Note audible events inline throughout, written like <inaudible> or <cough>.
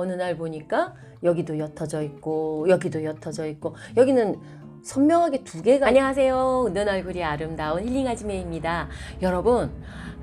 어느 날 보니까 여기도 옅어져 있고 여기도 옅어져 있고. 여기는 선명하게 두 개가 안녕하세요. 은는 얼굴이 아름다운 힐링 아지매입니다. 여러분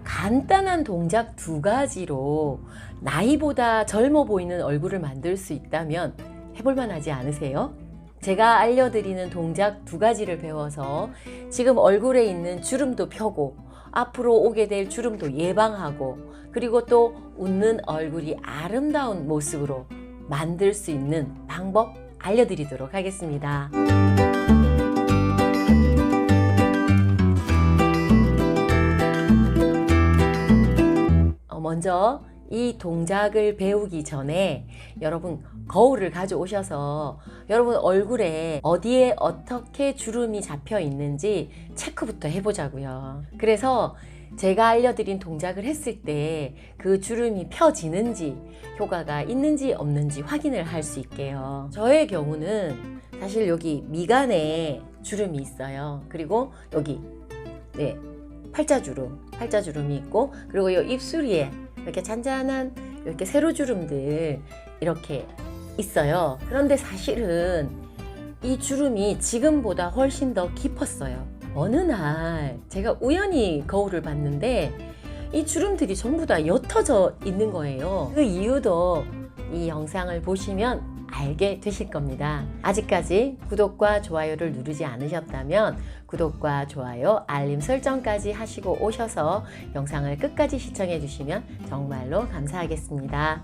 간단한 동작 두 가지로 나이보다 젊어 보이는 얼굴을 만들 수 있다면 해볼만 하지 않으세요? 제가 알려드리는 동작 두 가지를 배워서 지금 얼굴에 있는 주름도 펴고 앞으로 오게 될 주름도 예방하고 그리고 또 웃는 얼굴이 아름다운 모습으로 만들 수 있는 방법 알려드리도록 하겠습니다. 어, 먼저 이 동작을 배우기 전에 여러분 거울을 가져오셔서 여러분 얼굴에 어디에 어떻게 주름이 잡혀 있는지 체크부터 해보자고요. 그래서 제가 알려드린 동작을 했을 때 그 주름이 펴지는지 효과가 있는지 없는지 확인을 할 수 있게요. 저의 경우는 사실 여기 미간에 주름이 있어요. 그리고 여기 네, 팔자주름, 팔자주름이 있고 그리고 이 입술 위에 이렇게 잔잔한 이렇게 세로주름들 이렇게 있어요. 그런데 사실은 이 주름이 지금보다 훨씬 더 깊었어요. 어느 날 제가 우연히 거울을 봤는데 이 주름들이 전부 다 옅어져 있는 거예요. 그 이유도 이 영상을 보시면 알게 되실 겁니다. 아직까지 구독과 좋아요를 누르지 않으셨다면 구독과 좋아요, 알림 설정까지 하시고 오셔서 영상을 끝까지 시청해 주시면 정말로 감사하겠습니다.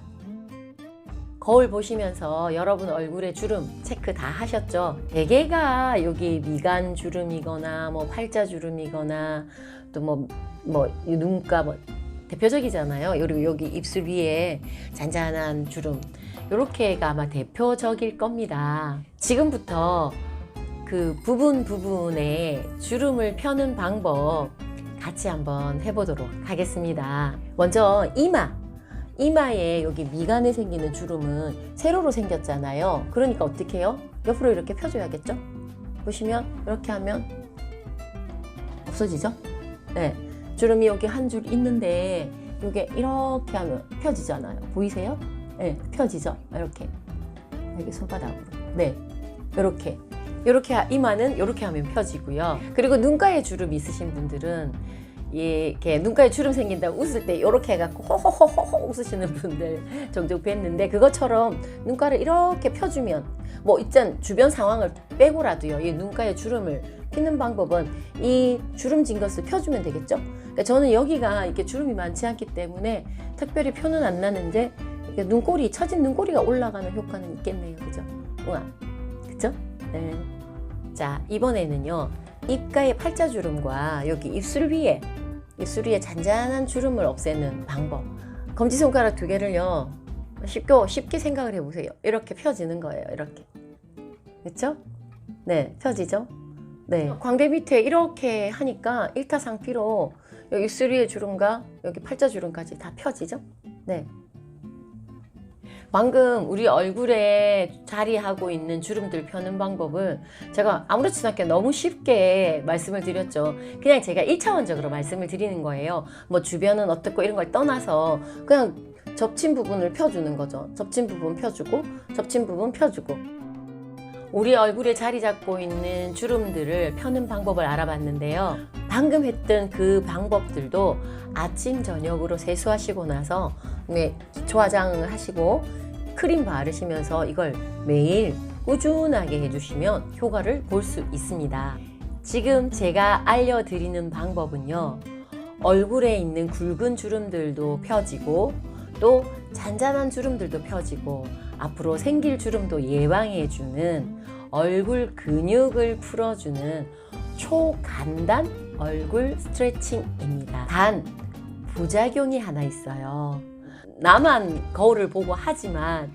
거울 보시면서 여러분 얼굴에 주름 체크 다 하셨죠? 대개가 여기 미간 주름이거나 뭐 팔자 주름이거나 또 뭐 뭐 눈가 뭐 대표적이잖아요. 그리고 여기 입술 위에 잔잔한 주름 이렇게가 아마 대표적일 겁니다. 지금부터 그 부분 부분에 주름을 펴는 방법 같이 한번 해보도록 하겠습니다. 먼저 이마. 이마에 여기 미간에 생기는 주름은 세로로 생겼잖아요. 그러니까 어떻게 해요? 옆으로 이렇게 펴줘야겠죠? 보시면 이렇게 하면 없어지죠? 네. 주름이 여기 한 줄 있는데 이게 이렇게 하면 펴지잖아요. 보이세요? 네, 펴지죠? 이렇게. 여기 손바닥으로. 네. 이렇게. 이렇게 이마는 이렇게 하면 펴지고요. 그리고 눈가에 주름 있으신 분들은 이렇게 눈가에 주름 생긴다고 웃을 때 이렇게 해갖고 호호호호 웃으시는 분들 <laughs> 종종 뵀는데 그것처럼 눈가를 이렇게 펴주면 뭐 있잖 주변 상황을 빼고라도요 이 눈가에 주름을 피는 방법은 이 주름진 것을 펴주면 되겠죠. 그러니까 저는 여기가 이렇게 주름이 많지 않기 때문에 특별히 표는 안 나는데 눈꼬리 처진 눈꼬리가 올라가는 효과는 있겠네요, 그죠? 우와, 그죠? 네. 자 이번에는요 입가의 팔자주름과 여기 입술 위에 입술 위에 잔잔한 주름을 없애는 방법. 검지손가락 두 개를요, 쉽게, 쉽게 생각을 해보세요. 이렇게 펴지는 거예요. 이렇게. 그쵸? 네, 펴지죠? 네. 광대 밑에 이렇게 하니까 일타상피로 입술 위에 주름과 여기 팔자 주름까지 다 펴지죠? 네. 방금 우리 얼굴에 자리하고 있는 주름들 펴는 방법을 제가 아무렇지도 않게 너무 쉽게 말씀을 드렸죠. 그냥 제가 1차원적으로 말씀을 드리는 거예요. 뭐 주변은 어떻고 이런 걸 떠나서 그냥 접친 부분을 펴주는 거죠. 접친 부분 펴주고, 접친 부분 펴주고. 우리 얼굴에 자리 잡고 있는 주름들을 펴는 방법을 알아봤는데요. 방금 했던 그 방법들도 아침, 저녁으로 세수하시고 나서 네, 기초화장을 하시고 크림 바르시면서 이걸 매일 꾸준하게 해주시면 효과를 볼 수 있습니다. 지금 제가 알려드리는 방법은요. 얼굴에 있는 굵은 주름들도 펴지고 또 잔잔한 주름들도 펴지고 앞으로 생길 주름도 예방해주는 얼굴 근육을 풀어주는 초간단 얼굴 스트레칭입니다. 단 부작용이 하나 있어요. 나만 거울을 보고 하지만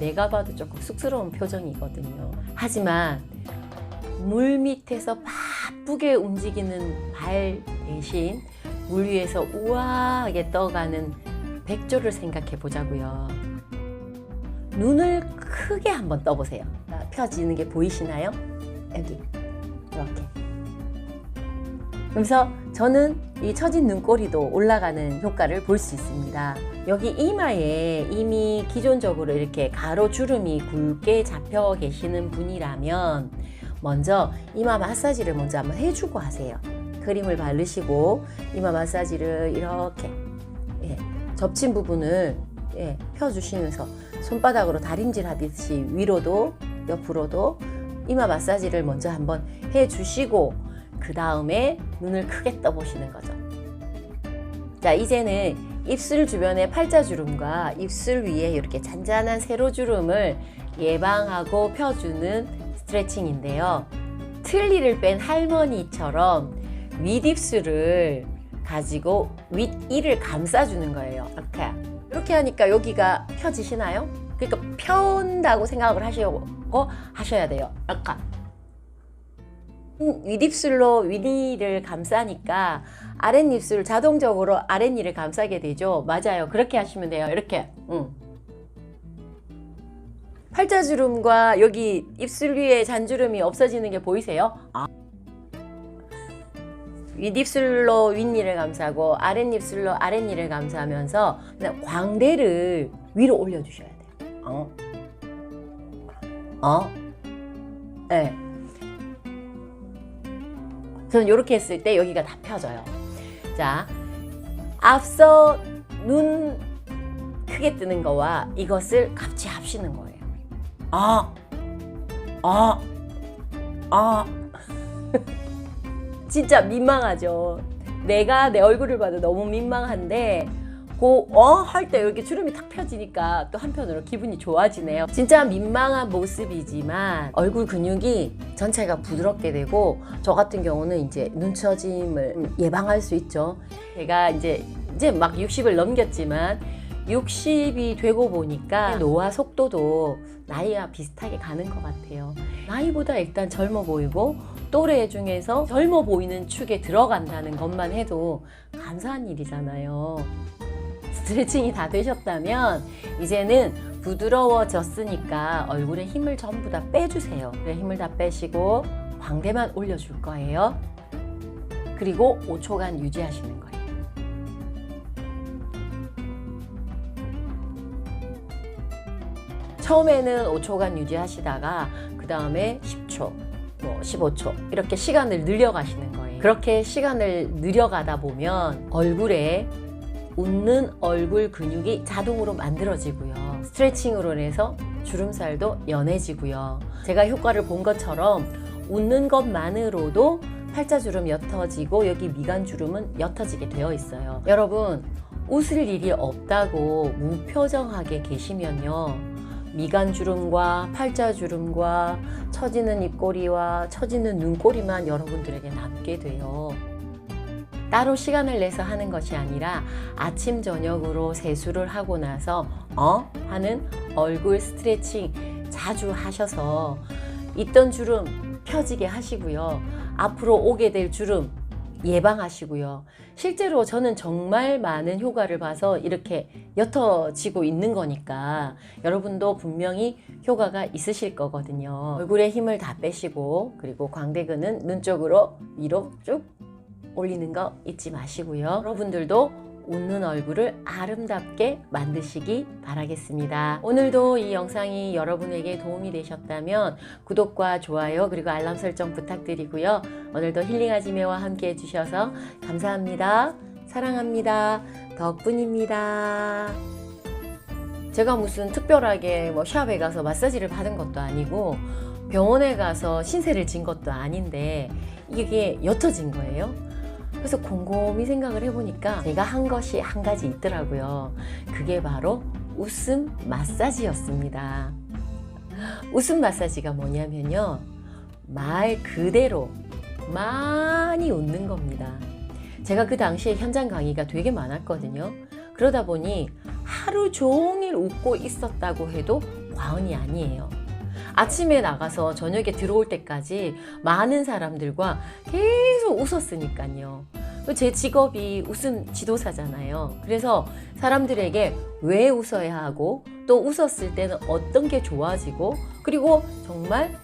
내가 봐도 조금 쑥스러운 표정이거든요. 하지만 물 밑에서 바쁘게 움직이는 발 대신 물 위에서 우아하게 떠가는 백조를 생각해 보자고요. 눈을 크게 한번 떠보세요. 펴지는 게 보이시나요? 여기 이렇게. 그래서 저는 이 처진 눈꼬리도 올라가는 효과를 볼 수 있습니다. 여기 이마에 이미 기존적으로 이렇게 가로 주름이 굵게 잡혀 계시는 분이라면 먼저 이마 마사지를 먼저 한번 해주고 하세요. 크림을 바르시고 이마 마사지를 이렇게 예, 접힌 부분을 예, 펴주시면서 손바닥으로 다림질 하듯이 위로도 옆으로도 이마 마사지를 먼저 한번 해주시고 그 다음에 눈을 크게 떠보시는 거죠. 자 이제는 입술 주변의 팔자주름과 입술 위에 이렇게 잔잔한 세로주름을 예방하고 펴주는 스트레칭인데요. 틀니를 뺀 할머니처럼 윗입술을 가지고 윗이를 감싸주는 거예요. 이렇게. 이렇게 하니까 여기가 펴지시나요? 그러니까 편다고 생각을 하시고 하셔야 돼요. 음, 윗입술로 윗니를 감싸니까 아랫입술 자동적으로 아랫니를 감싸게 되죠. 맞아요. 그렇게 하시면 돼요. 이렇게. 응. 팔자주름과 여기 입술 위에 잔주름이 없어지는 게 보이세요? 아. 윗입술로 윗니를 감싸고 아랫입술로 아랫니를 감싸면서 광대를 위로 올려주셔야 돼요. 어? 어? 네. 저는 이렇게 했을 때 여기가 다 펴져요. 자, 앞서 눈 크게 뜨는 거와 이것을 같이 합치는 거예요. 아, 아, 아. <laughs> 진짜 민망하죠. 내가 내 얼굴을 봐도 너무 민망한데 고어할 때 이렇게 주름이 탁 펴지니까 또 한편으로 기분이 좋아지네요. 진짜 민망한 모습이지만 얼굴 근육이 전체가 부드럽게 되고 저 같은 경우는 이제 눈처짐을 예방할 수 있죠. 제가 이제 이제 막 60을 넘겼지만 60이 되고 보니까 노화 속도도 나이와 비슷하게 가는 것 같아요. 나이보다 일단 젊어 보이고 또래 중에서 젊어 보이는 축에 들어간다는 것만 해도 감사한 일이잖아요. 스트레칭이 다 되셨다면 이제는 부드러워졌으니까 얼굴에 힘을 전부 다 빼주세요. 그래, 힘을 다 빼시고 광대만 올려줄 거예요. 그리고 5초간 유지하시는 거예요. 처음에는 5초간 유지하시다가 그 다음에 10초, 뭐 15초 이렇게 시간을 늘려가시는 거예요. 그렇게 시간을 늘려가다 보면 얼굴에 웃는 얼굴 근육이 자동으로 만들어지고요. 스트레칭으로 인해서 주름살도 연해지고요. 제가 효과를 본 것처럼 웃는 것만으로도 팔자주름 옅어지고 여기 미간주름은 옅어지게 되어 있어요. 여러분 웃을 일이 없다고 무표정하게 계시면요. 미간주름과 팔자주름과 처지는 입꼬리와 처지는 눈꼬리만 여러분들에게 남게 돼요. 따로 시간을 내서 하는 것이 아니라 아침 저녁으로 세수를 하고 나서 어 하는 얼굴 스트레칭 자주 하셔서 있던 주름 펴지게 하시고요. 앞으로 오게 될 주름 예방하시고요. 실제로 저는 정말 많은 효과를 봐서 이렇게 옅어지고 있는 거니까 여러분도 분명히 효과가 있으실 거거든요. 얼굴에 힘을 다 빼시고 그리고 광대근은 눈 쪽으로 위로 쭉 올리는 거 잊지 마시고요. 여러분들도 웃는 얼굴을 아름답게 만드시기 바라겠습니다. 오늘도 이 영상이 여러분에게 도움이 되셨다면 구독과 좋아요 그리고 알람 설정 부탁드리고요. 오늘도 힐링하지매와 함께 해주셔서 감사합니다. 사랑합니다. 덕분입니다. 제가 무슨 특별하게 뭐 샵에 가서 마사지를 받은 것도 아니고 병원에 가서 신세를 진 것도 아닌데 이게 옅어진 거예요. 그래서 곰곰이 생각을 해보니까 제가 한 것이 한 가지 있더라고요. 그게 바로 웃음 마사지였습니다. 웃음 마사지가 뭐냐면요. 말 그대로 많이 웃는 겁니다. 제가 그 당시에 현장 강의가 되게 많았거든요. 그러다 보니 하루 종일 웃고 있었다고 해도 과언이 아니에요. 아침에 나가서 저녁에 들어올 때까지 많은 사람들과 계속 웃었으니까요. 제 직업이 웃음 지도사잖아요. 그래서 사람들에게 왜 웃어야 하고 또 웃었을 때는 어떤 게 좋아지고 그리고 정말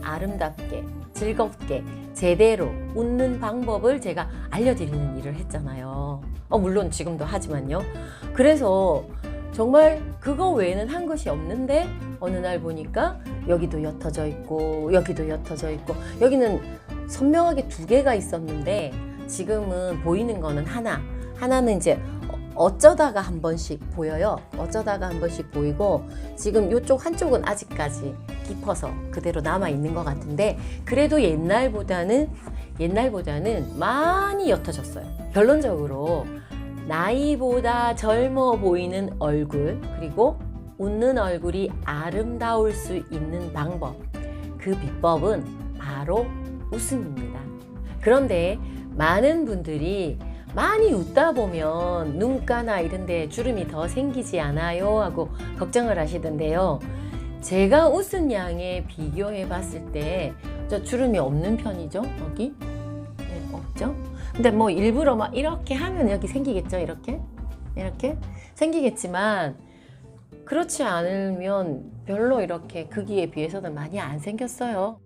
아름답게 즐겁게 제대로 웃는 방법을 제가 알려드리는 일을 했잖아요. 어, 물론 지금도 하지만요. 그래서 정말 그거 외에는 한 것이 없는데 어느 날 보니까 여기도 옅어져 있고 여기도 옅어져 있고 여기는 선명하게 두 개가 있었는데 지금은 보이는 거는 하나. 하나는 이제 어쩌다가 한 번씩 보여요. 어쩌다가 한 번씩 보이고 지금 이쪽 한쪽은 아직까지 깊어서 그대로 남아 있는 것 같은데 그래도 옛날보다는 옛날보다는 많이 옅어졌어요. 결론적으로 나이보다 젊어 보이는 얼굴 그리고 웃는 얼굴이 아름다울 수 있는 방법 그 비법은 바로 웃음입니다. 그런데 많은 분들이 많이 웃다 보면 눈가나 이런 데 주름이 더 생기지 않아요 하고 걱정을 하시던데요. 제가 웃은 양에 비교해 봤을 때 저 주름이 없는 편이죠. 여기 네, 없죠. 근데 뭐 일부러 막 이렇게 하면 여기 생기겠죠. 이렇게 이렇게 생기겠지만 그렇지 않으면 별로 이렇게 크기에 비해서는 많이 안 생겼어요.